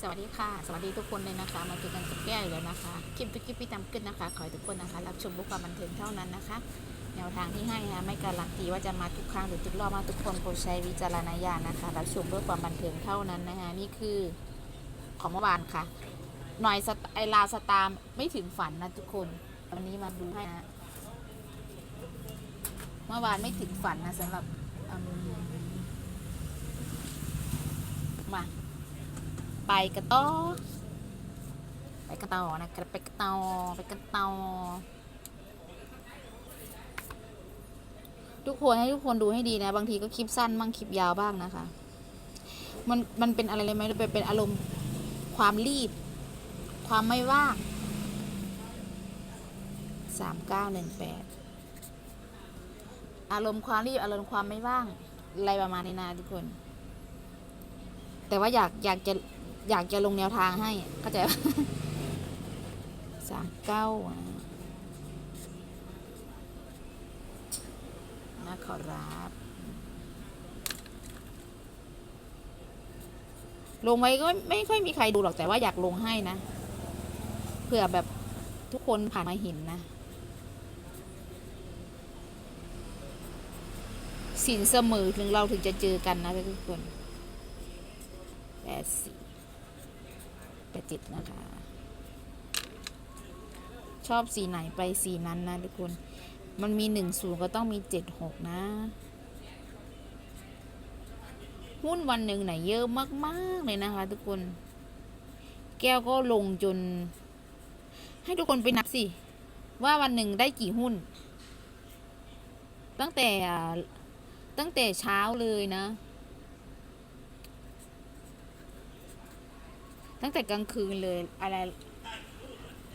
สวัสดีค่ะ สวัสดีทุกคนเลยนะคะ มาเจอกันกับแก้วอีกแล้วนะคะคลิปทุกคลิปพี่ตามขึ้นนะคะ ขอให้ทุกคนนะคะ รับชมเพื่อความบันเทิงเท่านั้นนะคะ แนวทางที่ให้นะไม่การันตีว่าจะมาทุกครั้งหรือทุกรอบมาทุกคนโปรดใช้วิจารณญาณนะคะ รับชมเพื่อความบันเทิงเท่านั้นนะคะนี่คือของเมื่อวานค่ะ หน่อยไอลาสตาร์ไม่ถึงฝันนะทุกคน วันนี้มาดูให้นะ เมื่อวานไม่ถึงฝันนะสำหรับอืมมา ไปกันต่อไปกันต่อนะครับไปกันต่อไปกันต่อทุกคนให้ทุกคนดูให้ดีนะ บางทีก็คลิปสั้นบ้างคลิปยาวบ้างนะคะ มันมันเป็นอะไรเลยไหมเป็นเป็นอารมณ์ความรีบ ความไม่ว่างสามเก้าหนึ่งแปดอารมณ์ความรีบอารมณ์ความไม่ว่าง อะไรประมาณนี้นะทุกคน แต่ว่าอยากอยากจะ อยากจะลงแนวทางให้ เข้าใจสามเก้านะขอรับลงไว้ก็ไม่ค่อยมีใครดูหรอกแต่ว่าอยากลงให้นะเผื่อแบบทุกคนผ่านมาเห็นนะ สินเสมอถึงเราถึงจะเจอกันนะทุกคนแปดสี่ ปดเจ็ดนะคะ ชอบสีไหนไปสีนั้นนะทุกคน มันมีหนึ่งศูนย์ก็ต้องมีเจ็ดหกนะ หุ้นวันหนึ่งไหนเยอะมากๆเลยนะคะ ทุกคน แก้วก็ลงจน ให้ทุกคนไปนับสิ ว่าวันหนึ่งได้กี่หุ้น ตั้งแต่ตั้งแต่เช้าเลยนะ ตั้งแต่กลางคืนเลยอะไร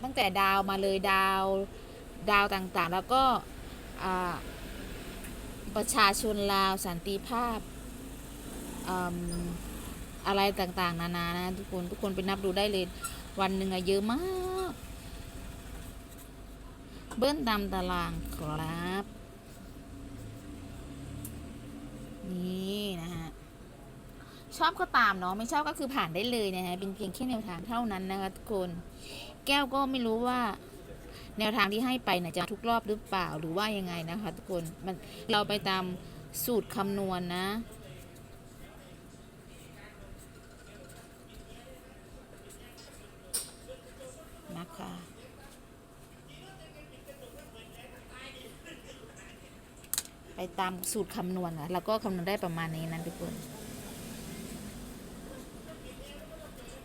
ตั้งแต่ดาวมาเลยดาวดาวต่างๆ แล้วก็ประชาชนลาวสันติภาพออะไรต่างๆ นานานะทุกคนทุกคนไปนับดูได้เลย วันหนึ่งอะเยอะมาก เบิ้ลตามตารางครับ นี่นะฮะ ชอบก็ตามเนาะไม่ชอบก็คือผ่านได้เลยนะฮะเป็นเพียงแค่แนวทางเท่านั้นนะคะทุกคน แก้วก็ไม่รู้ว่า แนวทางที่ให้ไปนี่ยจะทุกรอบหรือเปล่าหรือว่ายังไงนะคะ ทุกคนมันเราไปตามสูตรคำนวณนะนะคะไปตามสูตรคำนวณอะแล้วก็คำนวณได้ประมาณนี้นะทุกคน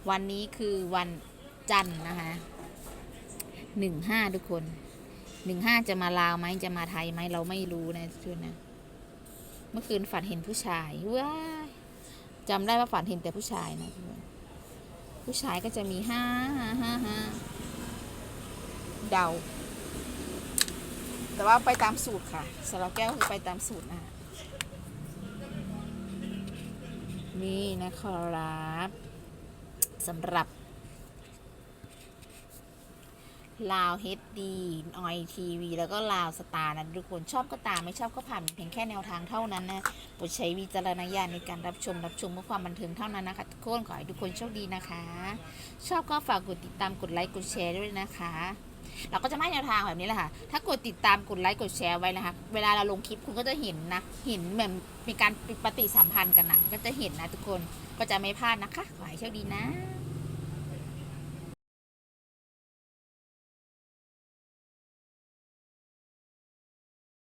วันนี้คือวันจันทร์นะคะหนึ่งห้าทุกคนหนึ่งห้าจะมาลาวไหมจะมาไทยไหมเราไม่รู้นะทุกคนนะเมื่อคืนฝันเห็นผู้ชายว้าจำได้ว่าฝันเห็นแต่ผู้ชายนะทุกคนผู้ชายก็จะมีห้าห้าห้าห้าเดา แต่ว่าไปตามสูตรค่ะสำหรับแก้วคือไปตามสูตรนะฮะนี่นะครับ สำหรับลาวเฮดดีออยทีวีแล้วก็ลาวสตาร์นะทุกคนชอบก็ตามไม่ชอบก็ผ่านเพียงแค่แนวทางเท่านั้นนะโปรดใช้วิจารณญาณในการรับชมรับชมเพื่อความบันเทิงเท่านั้นนะคะทุกคนขอให้ทุกคนโชคดีนะคะ ชอบก็ฝากกดติดตามกดไลค์กดแชร์ด้วยนะคะ เราก็จะไม่ให้แนวทางแบบนี้แหละค่ะ ถ้ากดติดตามกดไลค์กดแชร์ไว้นะคะ เวลาเราลงคลิปคุณก็จะเห็นนะ เห็นเหมือนมีการปฏิสัมพันธ์กันนะก็จะเห็นนะทุกคนก็จะไม่พลาดนะคะ ขอให้โชคดีนะ